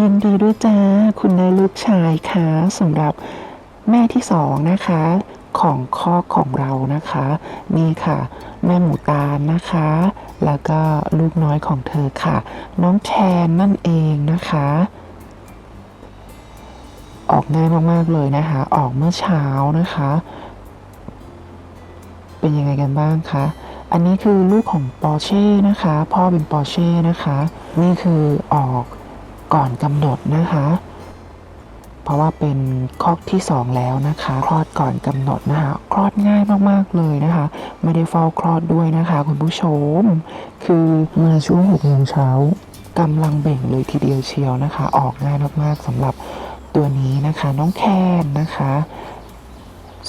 ยินดีด้วยจ้าคุณได้ลูกชายค่ะสำหรับแม่ที่สองนะคะ ของคอของเรานะคะ นี่ค่ะ แม่หมูตาลนะคะ แล้วก็ลูกน้อยของเธอค่ะ น้องแชนนั่นเองนะคะ ออกง่ายมากๆเลยนะคะ ออกเมื่อเช้านะคะ เป็นยังไงกันบ้างคะอันนี้คือลูกของปอร์เช่นะคะ พ่อเป็นปอร์เช่นะคะ นี่คือออก ก่อนกำหนดนะคะ เพราะว่าเป็นคอกที่สองแล้วนะคะ คลอดก่อนกำหนดนะคะ คลอดง่ายมากๆเลยนะคะ ไม่ได้เฝ้าคลอดด้วยนะคะ คุณผู้ชม คือมื่อช่วงหกโมงเช้ากำลังเบ่งเลยทีเดียวเชียวนะคะ ออกง่ายมากๆสำหรับตัวนี้นะคะ น้องแคนนะคะ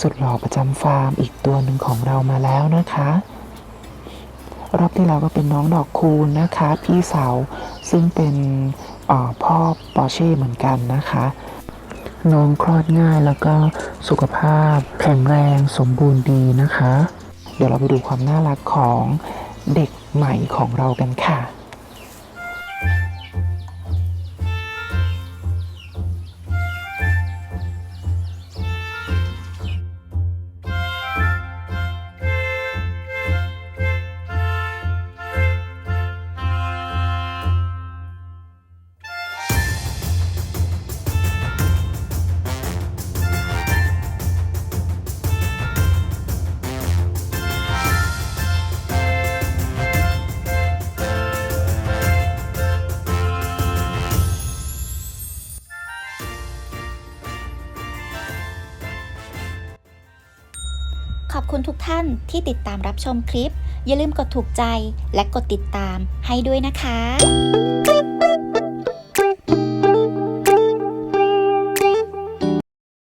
สุดหล่อประจำฟาร์มอีกตัวหนึ่งของเรามาแล้วนะคะรอบที่แล้วก็เป็นน้องดอกคูณนะคะ พี่สาวซึ่งเป็น พ่อปอร์เช่เหมือนกันนะคะ น้องคลอดง่ายแล้วก็สุขภาพแข็งแรงสมบูรณ์ดีนะคะ เดี๋ยวเราไปดูความน่ารักของเด็กใหม่ของเรากันค่ะ ขอบคุณทุกท่านที่ติดตามรับชมคลิป อย่าลืมกดถูกใจและกดติดตามให้ด้วยนะคะ